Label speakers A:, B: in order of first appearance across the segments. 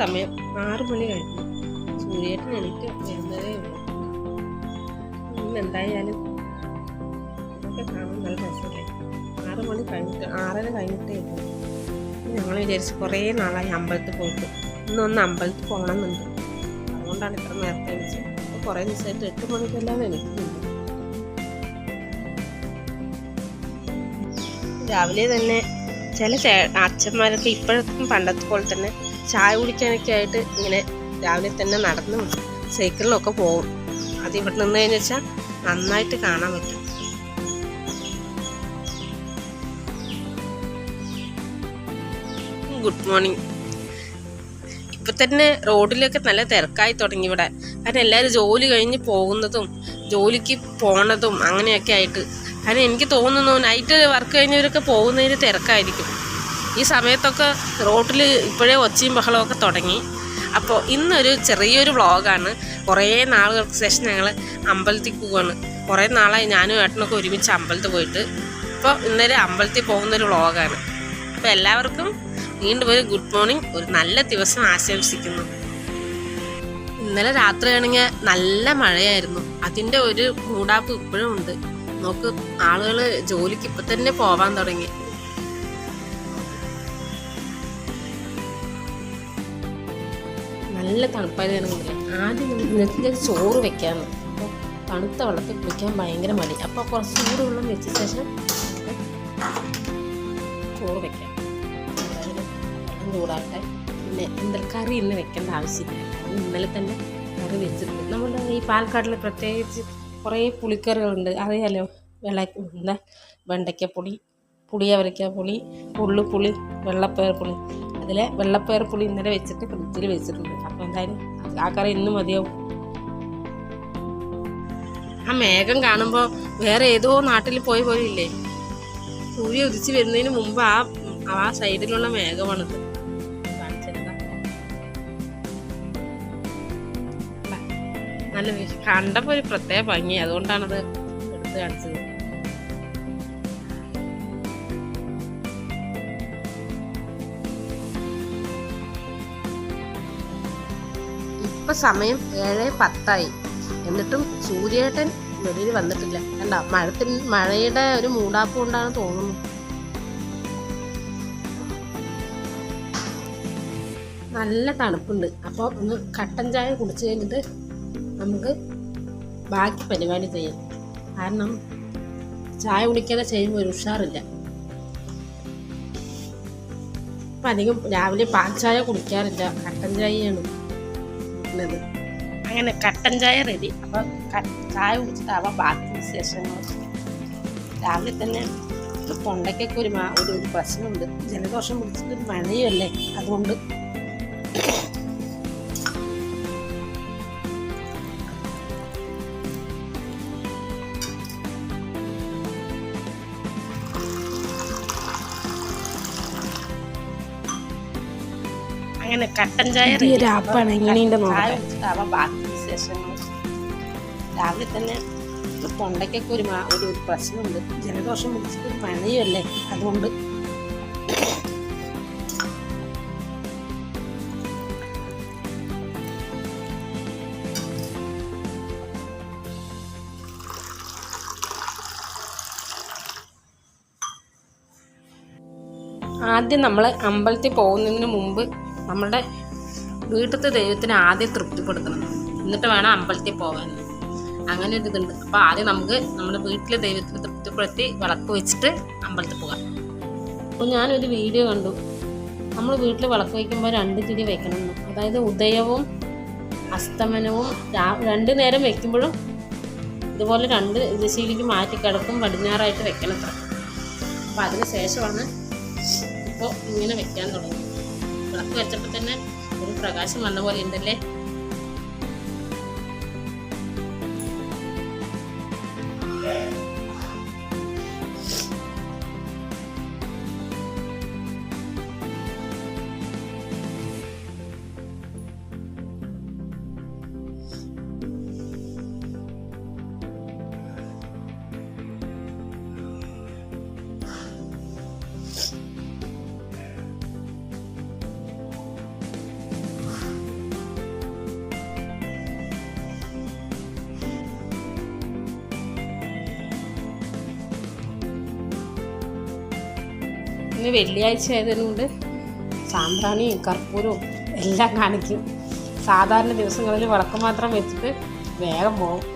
A: സമയം ആറു മണി കഴിഞ്ഞു. സൂര്യേട്ടൻ എനിക്ക് വരുന്നതേ ഉള്ളൂ. ഇന്ന് എന്തായാലും ഇതൊക്കെ കാണാൻ നല്ല രസമല്ലേ? ആറ് മണി കഴിഞ്ഞിട്ട് ആറര കഴിഞ്ഞിട്ടേ ഉള്ളൂ. ഞങ്ങൾ വിചാരിച്ച് കുറേ നാളായി അമ്പലത്തിൽ പോയിട്ട്. ഇന്നൊന്ന് അമ്പലത്തിൽ പോകണമെന്നുണ്ട്. അതുകൊണ്ടാണ് ഇത്ര നേരത്തെ വിളിച്ചത് അപ്പോൾ കുറേ ദിവസമായിട്ട് എട്ട് മണിക്കെല്ലാം എനിക്കുന്നുണ്ട് രാവിലെ തന്നെ ചില ചേ അച്ഛന്മാരൊക്കെ ഇപ്പോഴത്തെ പണ്ടത്തെ പോലെ തന്നെ ചായ കുടിക്കാനൊക്കെ ആയിട്ട് ഇങ്ങനെ രാവിലെ തന്നെ നടന്നും സൈക്കിളിലൊക്കെ പോകും. അത് ഇവിടെ നിന്ന് കഴിഞ്ഞു വെച്ചാൽ നന്നായിട്ട് കാണാൻ പറ്റും. ഗുഡ് മോർണിംഗ് ഇപ്പൊ തന്നെ റോഡിലൊക്കെ നല്ല തിരക്കായി തുടങ്ങി ഇവിടെ. കാരണം എല്ലാവരും ജോലി കഴിഞ്ഞ് പോകുന്നതും ജോലിക്ക് പോണതും അങ്ങനെയൊക്കെ ആയിട്ട്. കാരണം എനിക്ക് തോന്നുന്നു നൈറ്റ് വർക്ക് കഴിഞ്ഞവരൊക്കെ പോകുന്നതിന് തിരക്കായിരിക്കും. ഈ സമയത്തൊക്കെ റോട്ടിൽ ഇപ്പോഴേ ഒച്ചയും ബഹളമൊക്കെ തുടങ്ങി. അപ്പോൾ ഇന്നൊരു ചെറിയൊരു വ്ളോഗാണ്. കുറേ നാളുകൾക്ക് ശേഷം ഞങ്ങൾ അമ്പലത്തിൽ പോവാണ്. കുറേ നാളായി ഞാനും ഏട്ടനൊക്കെ ഒരുമിച്ച് അമ്പലത്തിൽ പോയിട്ട്. അപ്പോൾ ഇന്നലെ അമ്പലത്തിൽ പോകുന്നൊരു വ്ളോഗാണ്. അപ്പോൾ എല്ലാവർക്കും വീണ്ടും ഒരു ഗുഡ് മോർണിംഗ് ഒരു നല്ല ദിവസം ആശംസിക്കുന്നു. ഇന്നലെ രാത്രിയാണെങ്കിൽ നല്ല മഴയായിരുന്നു. അതിന്റെ ഒരു മൂടാപ്പ് ഇപ്പോഴും ഉണ്ട്. നമുക്ക് ആളുകൾ ജോലിക്ക് ഇപ്പം തന്നെ പോവാൻ തുടങ്ങി. നല്ല തണുപ്പായത് തണുപ്പായിരുന്നു ആദ്യം നമുക്ക് നെറ്റിൽ ചോറ് വെക്കാൻ അപ്പോൾ തണുത്ത വെള്ളത്തിൽ കുളിക്കാൻ ഭയങ്കര മടി. അപ്പോൾ കുറച്ച് ചൂടുവെള്ളം വെച്ച ശേഷം ചോറ് വെക്കാം. വെള്ളം ചൂടാട്ടെ പിന്നെ എന്താ കറി ഇന്ന് വെക്കേണ്ട ആവശ്യമില്ല. കാരണം ഇന്നലെ തന്നെ കറി വെച്ചിട്ടുണ്ട്. നമ്മുടെ ഈ പാലക്കാട്ടിൽ പ്രത്യേകിച്ച് കുറേ പുളിക്കറികളുണ്ട്. അറിയാലോ? വെള്ള എന്താ? വെണ്ടയ്ക്കപ്പുളി പുളിയവരയ്ക്ക പുളി പുള്ളുപുളി വെള്ളപ്പയർ പുളി അതിലെ വെള്ളപ്പയർ പുളി ഇന്നലെ വെച്ചിട്ട് ഫ്രിഡ്ജിൽ വെച്ചിട്ടുണ്ട്. അപ്പോൾ എന്തായാലും ആ കറി ഇന്ന് മതിയാവും. ആ മേഘം കാണുമ്പോൾ വേറെ ഏതോ നാട്ടിൽ പോയ പോലെ സൂര്യ ഉദിച്ച് വരുന്നതിന് മുമ്പ് ആ ആ സൈഡിലുള്ള മേഘമാണിത്. നല്ല കണ്ടപ്പോ ഒരു പ്രത്യേക ഭംഗി. അതുകൊണ്ടാണത് എടുത്ത് കാണിച്ചത്. ഇപ്പൊ സമയം ഏഴ് പത്തായി. എന്നിട്ടും സൂര്യേട്ടൻ വെളിയിൽ വന്നിട്ടില്ല. കണ്ട? മഴത്തിൽ മഴയുടെ ഒരു മൂടാപ്പ് കൊണ്ടാണ് തോന്നുന്നു. നല്ല തണുപ്പുണ്ട്. അപ്പോൾ ഒന്ന് കട്ടൻ ചായ കുടിച്ചു കഴിഞ്ഞിട്ട് നമുക്ക് ബാക്കി പരിപാടി ചെയ്യാം. കാരണം ചായ കുടിക്കാതെ ചെയ്യുമ്പോൾ ഒരു ഉഷാറില്ല. അപ്പം അധികം രാവിലെ പാൽ ചായ കുടിക്കാറില്ല. കട്ടൻ ചായയാണ്. ഉള്ളത് അങ്ങനെ കട്ടൻ ചായ റെഡി. അപ്പം ചായ കുടിച്ചിട്ടാവാം ബാക്കി വിശേഷങ്ങൾ. രാവിലെ തന്നെ തൊണ്ടയ്ക്കൊക്കെ ഒരു ഒരു പ്രശ്നമുണ്ട്. ജലദോഷം പിടിച്ചിട്ട് മഴയല്ലേ അതുകൊണ്ട് അങ്ങനെ കട്ടൻ ചായ
B: ആപ്പാണ് എങ്ങനെയുണ്ട്
A: ബാക്കി വിശേഷങ്ങൾ രാവിലെ തന്നെ തൊണ്ടയ്ക്കൊക്കെ ഒരു ഒരു പ്രശ്നമുണ്ട്. ജലദോഷം പിടിച്ചിട്ട് മഴയല്ലേ അതുകൊണ്ട് ആദ്യം നമ്മൾ അമ്പലത്തിൽ പോകുന്നതിന് മുമ്പ് നമ്മുടെ വീട്ടിലത്തെ ദൈവത്തിന് ആദ്യം തൃപ്തിപ്പെടുത്തണം. എന്നിട്ട് വേണം അമ്പലത്തിൽ പോകാൻ. അങ്ങനെ ഒരു ഇതുണ്ട്. അപ്പോൾ ആദ്യം നമുക്ക് നമ്മുടെ വീട്ടിലെ ദൈവത്തിന് തൃപ്തിപ്പെടുത്തി വിളക്ക് വെച്ചിട്ട് അമ്പലത്തിൽ പോകാം. അപ്പോൾ ഞാനൊരു വീഡിയോ കണ്ടു. നമ്മൾ വീട്ടിൽ വിളക്ക് വയ്ക്കുമ്പോൾ രണ്ട് തിരി വെക്കണം. അതായത് ഉദയവും അസ്തമനവും രണ്ട് നേരം വെക്കുമ്പോഴും ഇതുപോലെ രണ്ട് ദിശയിലേക്ക് മാറ്റി കിടക്കും പടിഞ്ഞാറായിട്ട് വെക്കണം അത്ര അപ്പോൾ അതിന് ശേഷമാണ് ഇപ്പോൾ ഇങ്ങനെ വെക്കാൻ തുടങ്ങി വിളക്ക് വെച്ചപ്പോൾ തന്നെ ഒരു പ്രകാശം വന്ന പോലെ ഉണ്ടല്ലേ? ഇന്ന് വെള്ളിയാഴ്ച ആയതുകൊണ്ട് സാമ്പ്രാണിയും കർപ്പൂരവും എല്ലാം കാണിക്കും. സാധാരണ ദിവസങ്ങളിൽ വിളക്ക് മാത്രം വെച്ചിട്ട് വേഗം പോകും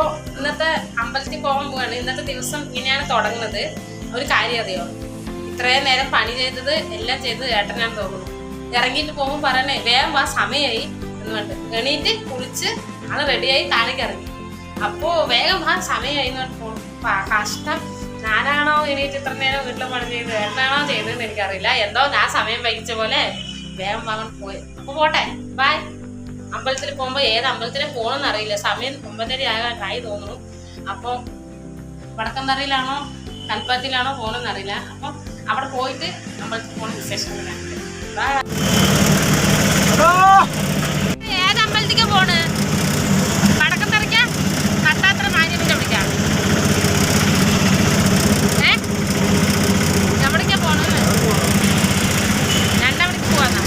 A: അപ്പോൾ ഇന്നത്തെ അമ്പലത്തിൽ പോകാൻ പോവാണ്. ഇന്നത്തെ ദിവസം ഇങ്ങനെയാണ് തുടങ്ങുന്നത്. ഒരു കാര്യം അറിയോ? ഇത്രയും നേരം പണി ചെയ്തത് എല്ലാം ചെയ്തത് ഏട്ടനാന്ന് തോന്നുന്നു. ഇറങ്ങിയിട്ട് പോകുമ്പോൾ പറയണേ വേഗം വാ സമയമായി എന്ന് പറഞ്ഞിട്ട്. എണീറ്റ് കുളിച്ച് ആൾ റെഡിയായി താഴേക്ക് ഇറങ്ങി. അപ്പോൾ വേഗം വാ സമയമായി എന്ന് പറഞ്ഞിട്ട് കഷ്ടം ഞാനാണോ എണീറ്റ് ഇത്ര നേരം വീട്ടിൽ പണി ചെയ്ത് ഏട്ടനാണോ ചെയ്തതെന്ന് എനിക്കറിയില്ല. എന്തോ ഞാൻ സമയം വൈകിച്ച പോലെ വേഗം വാങ്ങാൻ പോയി. അപ്പോൾ പോട്ടെ ബൈ അമ്പലത്തിൽ പോകുമ്പോൾ ഏത് അമ്പലത്തിൽ പോകണമെന്ന് അറിയില്ല. സമയം ഒമ്പതര ആകാനായി തോന്നുന്നു. അപ്പോൾ വടക്കന്തറയിലാണോ കൽപ്പത്തിലാണോ പോകണമെന്ന് അറിയില്ല. അപ്പോൾ അവിടെ പോയിട്ട് അമ്പലത്തിൽ പോകണം വിശേഷം ഏത് അമ്പലത്തിക്കാ പോണ് വടക്കന്തറയ്ക്ക കട്ടാത്ര മാര്യമില്ല വിളിക്കാം ഏ എവിടേക്കാ പോണല്ലേ രണ്ടവിടേക്ക് പോവാന്നാ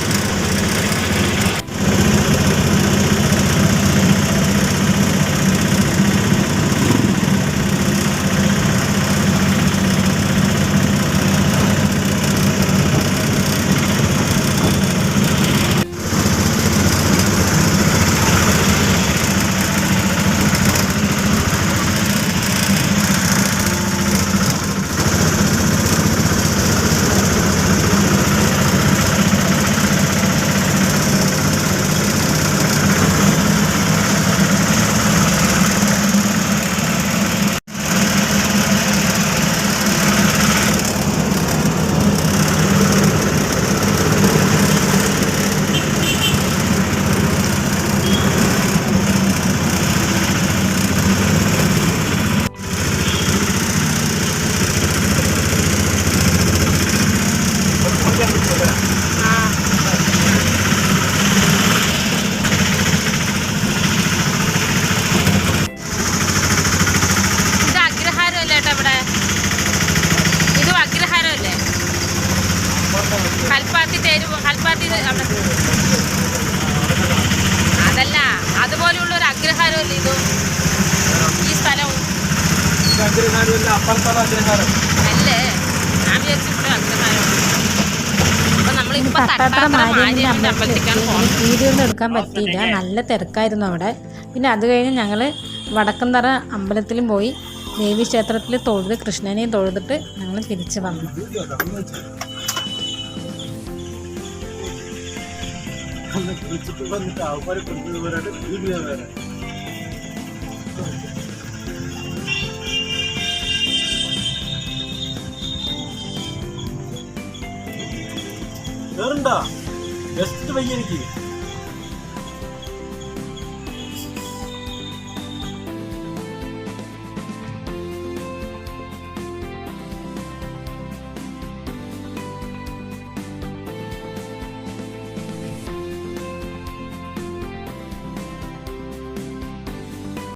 A: ഇത് അഗ്രഹാരമല്ലേ ഏട്ടാ ഇവിടെ ഇതും അഗ്രഹാരമല്ലേ കൽപ്പാത്തി തേര് പോ- കൽപ്പാത്തി ഇത് അവിടെ അതല്ല അതുപോലെയുള്ള ഒരു അഗ്രഹാരമല്ല ഇതും? ഈ സ്ഥലവും. അല്ലേ? ഞാൻ വിചാരിച്ചു ഇവിടെ അഗ്രഹാരം.
B: വീഡിയോ ഒന്നും എടുക്കാൻ പറ്റിയില്ല. നല്ല തിരക്കായിരുന്നു അവിടെ. പിന്നെ അത് കഴിഞ്ഞ് ഞങ്ങൾ വടക്കന്തറ അമ്പലത്തിലും പോയി ദേവീക്ഷേത്രത്തിൽ തൊഴുത് കൃഷ്ണനെയും തൊഴുതിട്ട് ഞങ്ങൾ തിരിച്ചു വന്നു.
C: வந்து குளிச்சுட்டு வந்துட்டு அவ்வாறு கொண்டு வராது வீடியோ வேற வெறுண்டா பெஸ்ட் வெயில்